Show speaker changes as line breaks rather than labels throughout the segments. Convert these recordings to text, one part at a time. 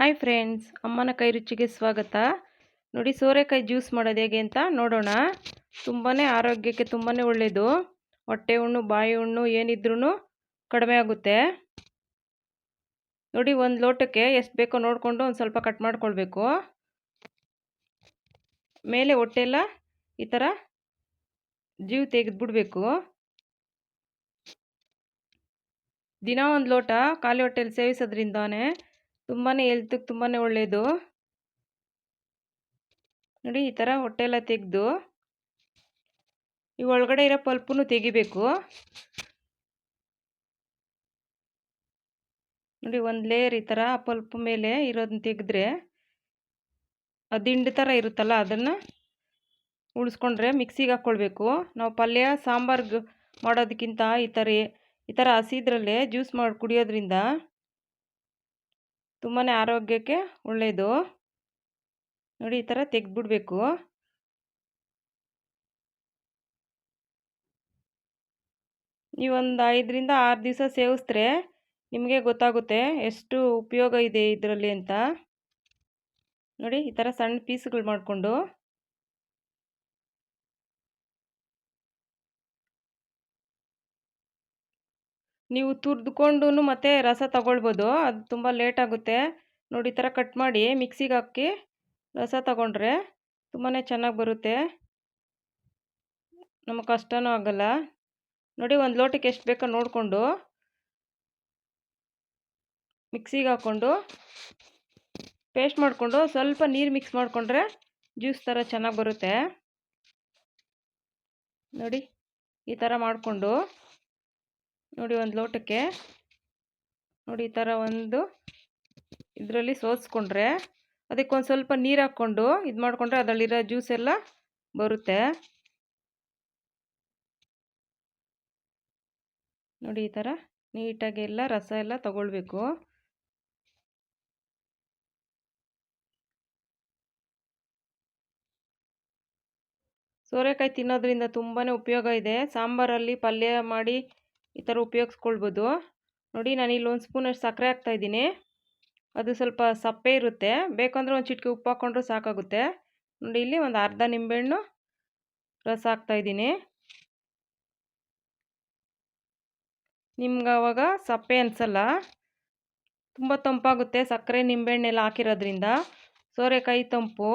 Hi friends ಅಮ್ಮನ ಕೈ ರುಚಿಗೆ ಸ್ವಾಗತ. ನೋಡಿ ಸೋರೆಕಾಯಿ ಜ್ಯೂಸ್ ಮಾಡೋದು ಹೇಗೆ ಅಂತ ನೋಡೋಣ. ತುಂಬಾ ಆರೋಗ್ಯಕ್ಕೆ ತುಂಬಾ ಒಳ್ಳೆಯದು ಹೊಟ್ಟೆ ಹುಣ್ಣು ಬಾಯಿ ಹುಣ್ಣು ಏನಿದ್ರೂ ಕಡಿಮೆ ಆಗುತ್ತೆ. ನೋಡಿ ಒಂದು ಲೋಟಕ್ಕೆ ಎಷ್ಟು ಬೇಕೋ ನೋಡಿಕೊಂಡು ಒಂದು ಸ್ವಲ್ಪ ಕಟ್ ಮಾಡ್ಕೊಳ್ಬೇಕು. ಮೇಲೆ ಹೊಟ್ಟೆಲ್ಲ ಈ ಥರ ಜೀವ ತೆಗೆದುಬಿಡ್ಬೇಕು ದಿನ ಒಂದು ಲೋಟ ಖಾಲಿ ಹೊಟ್ಟೆಲಿ ಸೇವಿಸೋದ್ರಿಂದಾನೇ ತುಂಬಾ ಹೆಲ್ತಿಗೆ ತುಂಬಾ ಒಳ್ಳೆಯದು ನೋಡಿ ಈ ಥರ ಹೊಟ್ಟೆ ಎಲ್ಲ ತೆಗೆದು, ಈ ಒಳಗಡೆ ಇರೋ ಪಲ್ಪನ್ನು ತೆಗಿಬೇಕು. ನೋಡಿ ಒಂದು ಲೇಯರ್ ಈ ಥರ ಪಲ್ಪ್ ಮೇಲೆ ಇರೋದನ್ನ ತೆಗೆದ್ರೆ ದಿಂಡು ಥರ ಇರುತ್ತಲ್ಲ ಅದನ್ನು ಉಳಿಸ್ಕೊಂಡ್ರೆ ಮಿಕ್ಸಿಗೆ ಹಾಕ್ಕೊಳ್ಬೇಕು ನಾವು ಪಲ್ಯ, ಸಾಂಬಾರ್ಗೆ ಮಾಡೋದಕ್ಕಿಂತ ಈ ಥರ ಈ ಥರ ಹಸಿದ್ರಲ್ಲೇ ಜ್ಯೂಸ್ ಮಾಡಿ ಕುಡಿಯೋದ್ರಿಂದ ತುಂಬಾ ಆರೋಗ್ಯಕ್ಕೆ ಒಳ್ಳೆಯದು ನೋಡಿ, ಈ ಥರ ತೆಗೆದ್ಬಿಡ್ಬೇಕು. ನೀವೊಂದು ಐದರಿಂದ ಆರು ದಿವಸ ಸೇವಿಸಿದ್ರೆ ನಿಮಗೆ ಗೊತ್ತಾಗುತ್ತೆ ಎಷ್ಟು ಉಪಯೋಗ ಇದೆ ಇದರಲ್ಲಿ ಅಂತ. ನೋಡಿ, ಈ ಥರ ಸಣ್ಣ ಪೀಸ್ಗಳು ಮಾಡಿಕೊಂಡು. ನೀವು ತುರಿದುಕೊಂಡು ಮತ್ತೆ ರಸ ತಗೊಳ್ಬೋದು. ಅದು ತುಂಬ ಲೇಟ್ ಆಗುತ್ತೆ. ನೋಡಿ ಈ ಥರ ಕಟ್ ಮಾಡಿ ಮಿಕ್ಸಿಗೆ ಹಾಕಿ ರಸ ತಗೊಂಡ್ರೆ ತುಂಬಾ ಚೆನ್ನಾಗಿ ಬರುತ್ತೆ. ನಮಗೆ ಕಷ್ಟನೂ ಆಗಲ್ಲ. ನೋಡಿ ಒಂದು ಲೋಟಕ್ಕೆ ಎಷ್ಟು ಬೇಕೋ ನೋಡಿಕೊಂಡು ಮಿಕ್ಸಿಗೆ ಹಾಕ್ಕೊಂಡು ಪೇಸ್ಟ್ ಮಾಡಿಕೊಂಡು ಸ್ವಲ್ಪ ನೀರು ಮಿಕ್ಸ್ ಮಾಡಿಕೊಂಡ್ರೆ ಜ್ಯೂಸ್ ಥರ ಚೆನ್ನಾಗಿ ಬರುತ್ತೆ. ನೋಡಿ ಈ ಥರ ಮಾಡಿಕೊಂಡು ನೋಡಿ ಒಂದು ಲೋಟಕ್ಕೆ. ನೋಡಿ ಈ ಥರ ಒಂದು ಇದರಲ್ಲಿ ಸೋಸ್ಕೊಂಡ್ರೆ ಅದಕ್ಕೆ ಒಂದು ಸ್ವಲ್ಪ ನೀರು ಹಾಕ್ಕೊಂಡು ಇದು ಮಾಡಿಕೊಂಡ್ರೆ ಅದರಲ್ಲಿರೋ ಜ್ಯೂಸ್ ಎಲ್ಲ ಬರುತ್ತೆ. ನೋಡಿ ಈ ಥರ ನೀಟಾಗಿ ಎಲ್ಲ ರಸ ಎಲ್ಲ ತಗೊಳ್ಬೇಕು. ಸೋರೆಕಾಯಿ ತಿನ್ನೋದ್ರಿಂದ ತುಂಬಾ ಉಪಯೋಗ ಇದೆ. ಸಾಂಬಾರಲ್ಲಿ ಪಲ್ಯ ಮಾಡಿ ಈ ಥರ ಉಪಯೋಗಿಸ್ಕೊಳ್ಬೋದು. ನೋಡಿ ನಾನು ಇಲ್ಲಿ ಒಂದು ಸ್ಪೂನಷ್ಟು ಸಕ್ಕರೆ ಹಾಕ್ತಾಯಿದ್ದೀನಿ ಅದು ಸ್ವಲ್ಪ ಸಪ್ಪೆ ಇರುತ್ತೆ. ಬೇಕಂದ್ರೆ ಒಂದು ಚಿಟಿಕೆ ಉಪ್ಪು ಹಾಕ್ಕೊಂಡ್ರೂ ಸಾಕಾಗುತ್ತೆ. ನೋಡಿ ಇಲ್ಲಿ ಒಂದು ಅರ್ಧ ನಿಂಬೆಹಣ್ಣು ರಸ ಹಾಕ್ತಾಯಿದ್ದೀನಿ ನಿಮ್ಗೆ ಅವಾಗ ಸಪ್ಪೆ ಅನಿಸಲ್ಲ. ತುಂಬ ತಂಪಾಗುತ್ತೆ ಸಕ್ಕರೆ ನಿಂಬೆಹಣ್ಣೆಲ್ಲ ಹಾಕಿರೋದ್ರಿಂದ. ಸೋರೆಕಾಯಿ ತಂಪು.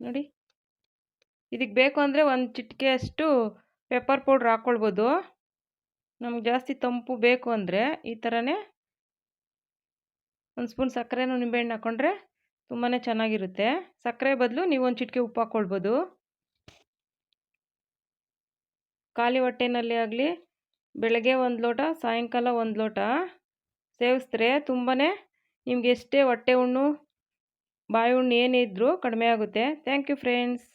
ನೋಡಿ. ಇದಕ್ಕೆ ಬೇಕು ಅಂದರೆ ಒಂದು ಚಿಟಿಕೆಯಷ್ಟು ಪೆಪ್ಪರ್ ಪೌಡ್ರ್ ಹಾಕ್ಕೊಳ್ಬೋದು ನಮ್ಗೆ ಜಾಸ್ತಿ ತಂಪು ಬೇಕು ಅಂದರೆ ಈ ಥರನೇ ಒಂದು ಸ್ಪೂನ್ ಸಕ್ಕರೆನೂ ನಿಂಬೆಹಣ್ಣು ಹಾಕ್ಕೊಂಡ್ರೆ ತುಂಬಾ ಚೆನ್ನಾಗಿರುತ್ತೆ. ಸಕ್ಕರೆ ಬದಲು ನೀವು ಒಂದು ಚಿಟಿಕೆ ಉಪ್ಪು ಹಾಕ್ಕೊಳ್ಬೋದು ಖಾಲಿ ಹೊಟ್ಟೆನಲ್ಲಿ ಆಗಲಿ ಬೆಳಗ್ಗೆ ಒಂದು ಲೋಟ, ಸಾಯಂಕಾಲ ಒಂದು ಲೋಟ ಸೇವಿಸಿದ್ರೆ ತುಂಬಾ ನಿಮ್ಗೆ ಎಷ್ಟೇ ಹೊಟ್ಟೆ ಹುಣ್ಣು ಬಾಯಿ ಹುಣ್ಣು ಇದ್ದರೂ ಕಡಿಮೆ ಆಗುತ್ತೆ. Thank you friends